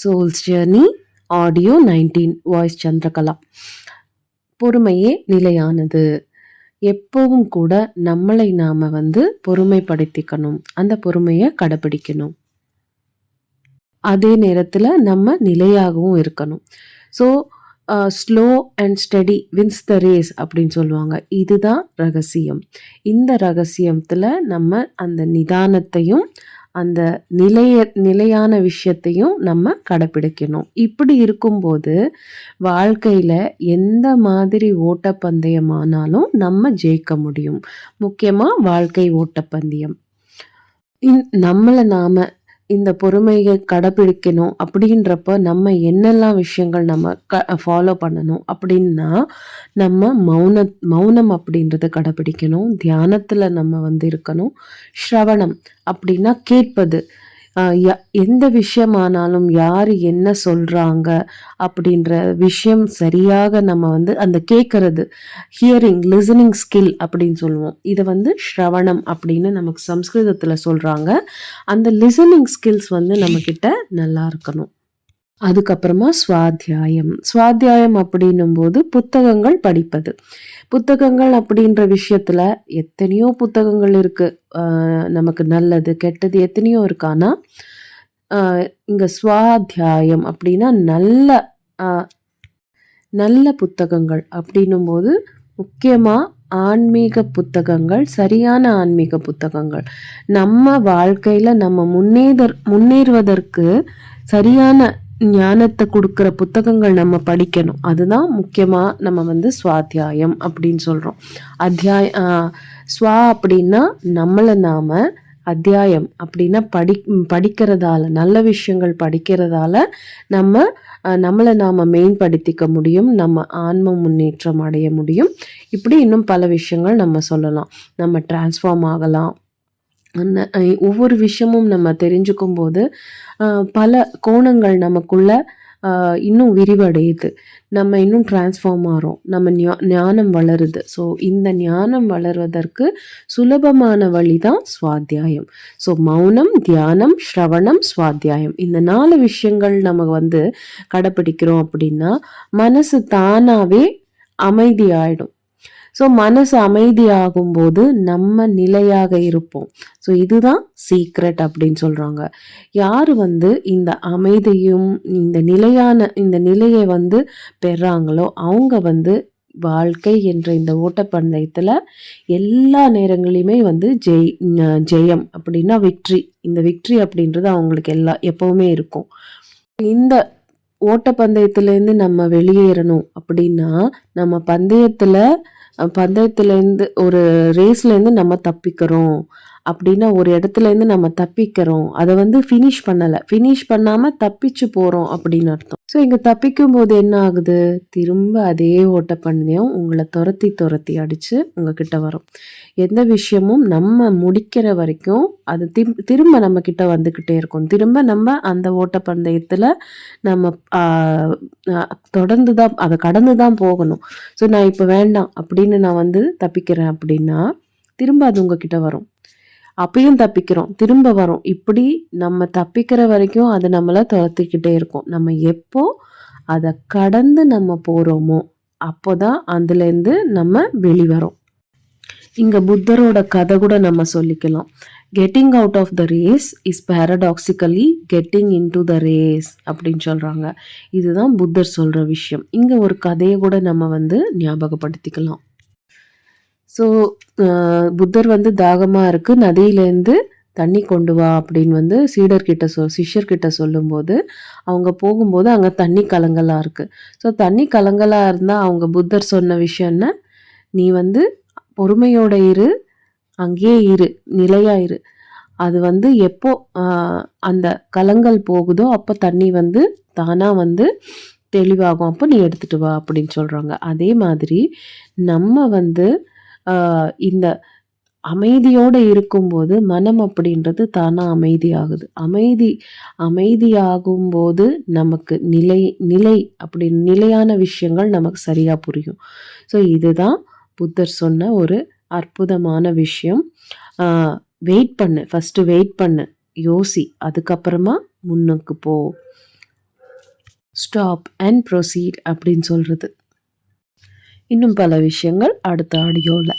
Souls journey audio nineteen voice Chandrakala பொறுமையே நிலையானது. எப்பவும் கூட நம்மளை நாம வந்து பொறுமைப்படுத்திக்கணும். அந்த பொறுமையை கடைபிடிக்கணும். அதே நேரத்தில் நம்ம நிலையாகவும் இருக்கணும். So slow and steady wins the race அப்படின்னு சொல்லுவாங்க. இதுதான் ரகசியம். இந்த ரகசியத்தில் நம்ம அந்த நிதானத்தையும் அந்த நிலைய நிலையான விஷயத்தையும் நம்ம கடைப்பிடிக்கணும். இப்படி இருக்கும்போது வாழ்க்கையில் எந்த மாதிரி ஓட்டப்பந்தயமானாலும் நம்ம ஜெயிக்க முடியும். முக்கியமாக வாழ்க்கை ஓட்டப்பந்தயம். இன் நம்மளை நாம் இந்த பொறுமையை கடைப்பிடிக்கணும் அப்படின்றப்ப நம்ம என்னெல்லாம் விஷயங்கள் நம்ம க ஃபாலோ பண்ணணும் அப்படின்னா நம்ம மௌன மௌனம் அப்படின்றத கடைப்பிடிக்கணும் தியானத்தில் நம்ம வந்து இருக்கணும். ஸ்ரவணம் அப்படின்னா கேட்பது. எந்த விஷயமானாலும் யார் என்ன சொல்கிறாங்க அப்படின்ற விஷயம் சரியாக நம்ம வந்து அந்த கேட்கறது ஹியரிங் லிசனிங் ஸ்கில் அப்படின்னு சொல்லுவோம். இதை வந்து ஸ்ரவணம் அப்படின்னு நமக்கு சம்ஸ்கிருதத்தில் சொல்கிறாங்க அந்த லிசனிங் ஸ்கில்ஸ் வந்து நம்மக்கிட்ட நல்லா இருக்கணும். அதுக்கப்புறமா சுவாத்தியாயம். சுவாத்தியாயம் அப்படின்னும் போது புத்தகங்கள் படிப்பது. புத்தகங்கள் அப்படின்ற விஷயத்துல எத்தனையோ புத்தகங்கள் இருக்கு. நமக்கு நல்லது கெட்டது எத்தனையோ இருக்கானா இங்கே இங்க சுவாத்தியாயம் அப்படின்னா நல்ல நல்ல புத்தகங்கள் அப்படின்னும் போது முக்கியமா ஆன்மீக புத்தகங்கள் சரியான ஆன்மீக புத்தகங்கள். நம்ம வாழ்க்கையில நம்ம முன்னேதர் முன்னேறுவதற்கு சரியான ஞானத்தை கொடுக்குற புத்தகங்கள் நம்ம படிக்கணும். அதுதான் முக்கியமாக நம்ம வந்து சுவாத்தியாயம் அப்படின்னு சொல்கிறோம் அத்தியாய ஸ்வா அப்படின்னா நம்மளை நாம் அத்தியாயம் அப்படின்னா படி படிக்கிறதால நல்ல விஷயங்கள் படிக்கிறதால நம்ம நம்மளை நாம் மேம்படுத்திக்க முடியும். நம்ம ஆன்ம முன்னேற்றம் அடைய முடியும். இப்படி இன்னும் பல விஷயங்கள் நம்ம சொல்லலாம். நம்ம டிரான்ஸ்ஃபார்ம் ஆகலாம். ஒவ்வொரு விஷயமும் நம்ம தெரிஞ்சுக்கும் போது பல கோணங்கள் நமக்குள்ள இன்னும் விரிவடையுது. நம்ம இன்னும் டிரான்ஸ்ஃபார்ம் ஆகிறோம் நம்ம ஞானம் வளருது. ஸோ இந்த ஞானம் வளர்வதற்கு சுலபமான வழி தான் சுவாத்தியாயம். ஸோ மௌனம் தியானம் ஸ்ரவணம் சுவாத்தியாயம். இந்த நாலு விஷயங்கள் நம்ம வந்து கடைப்பிடிக்கிறோம் அப்படின்னா மனசு தானாகவே அமைதியாயிடும். ஸோ மனசு அமைதியாகும் போது நம்ம நிலையாக இருப்போம். ஸோ இதுதான் சீக்ரெட் அப்படின்னு சொல்கிறாங்க யார் வந்து இந்த அமைதியும் இந்த நிலையான இந்த நிலையை வந்து பெறாங்களோ அவங்க வந்து வாழ்க்கை என்ற இந்த ஓட்டப்பந்தயத்தில் எல்லா நேரங்களையுமே வந்து ஜெய் ஜெயம் அப்படின்னா விக்ட்ரி இந்த விக்ட்ரி அப்படின்றது அவங்களுக்கு எல்லா எப்பவுமே இருக்கும். இந்த ஓட்டப்பந்தயத்துலேருந்து நம்ம வெளியேறணும் அப்படின்னா நம்ம பந்தயத்தில் பந்தயத்துலேருந்து ஒரு ரேஸ்லேருந்து நம்ம தப்பிக்கிறோம் அப்படின்னா ஒரு இடத்துலேருந்து நம்ம தப்பிக்கிறோம். அதை வந்து ஃபினிஷ் பண்ணலை. ஃபினிஷ் பண்ணாமல் தப்பிச்சு போகிறோம் அப்படின்னு அர்த்தம். ஸோ இங்கே தப்பிக்கும் போது என்ன ஆகுது? திரும்ப அதே ஓட்டப்பந்தயம் உங்களை துரத்தி துரத்தி அடித்து உங்ககிட்ட வரும். எந்த விஷயமும் நம்ம முடிக்கிற வரைக்கும் அது தி திரும்ப நம்ம கிட்ட வந்துக்கிட்டே இருக்கும். திரும்ப நம்ம அந்த ஓட்டப்பந்தயத்தில் நம்ம தொடர்ந்து தான் அதை கடந்து தான் போகணும். ஸோ நான் இப்போ வேண்டாம் அப்படின்னு நான் வந்து தப்பிக்கிறேன் அப்படின்னா திரும்ப அது உங்ககிட்ட வரும். அப்பயும் தப்பிக்கிறோம். திரும்ப வரோம். இப்படி நம்ம தப்பிக்கிற வரைக்கும் அது நம்மளை துரத்திக்கிட்டே இருக்கும். நம்ம எப்போ அதை கடந்து நம்ம போகிறோமோ அப்போ தான் அதுலேருந்து நம்ம வெளிவரோம். இங்கே புத்தரோட கதை கூட நம்ம சொல்லிக்கலாம். Getting out of the race is paradoxically getting into the race அப்படின்னு சொல்கிறாங்க இதுதான் புத்தர் சொல்கிற விஷயம். இங்கே ஒரு கதையை கூட நம்ம வந்து ஞாபகப்படுத்திக்கலாம். ஸோ புத்தர் வந்து தாகமாக இருக்குது நதியிலேருந்து தண்ணி கொண்டு வா அப்படின்னு வந்து சீடர்கிட்ட சொல் சிஷ்யர்கிட்ட சொல்லும்போது அவங்க போகும்போது அங்கே தண்ணி கலங்கலாக இருக்குது ஸோ தண்ணி கலங்கலாக இருந்தால் அவங்க புத்தர் சொன்ன விஷயம்னா நீ வந்து பொறுமையோட இரு. அங்கேயே இரு. நிலையாக இரு. அது வந்து எப்போ அந்த கலங்கள் போகுதோ அப்போ தண்ணி வந்து தானாக வந்து தெளிவாகும். அப்போ நீ எடுத்துகிட்டு வா அப்படின்னு சொல்கிறாங்க அதே மாதிரி நம்ம வந்து இந்த அமைதியோடு இருக்கும்போது மனம் அப்படின்றது தானாக அமைதியாகுது. அமைதி அமைதியாகும்போது நமக்கு நிலை நிலை அப்படி நிலையான விஷயங்கள் நமக்கு சரியாக புரியும். ஸோ இதுதான் புத்தர் சொன்ன ஒரு அற்புதமான விஷயம். வெயிட் பண்ணு. ஃபஸ்ட்டு வெயிட் பண்ணு. யோசி. அதுக்கப்புறமா முன்னுக்கு போ. ஸ்டாப் அண்ட் ப்ரொசீட் அப்படின்னு சொல்கிறது இன்னும் பல விஷயங்கள் அடுத்த ஆடியோவில்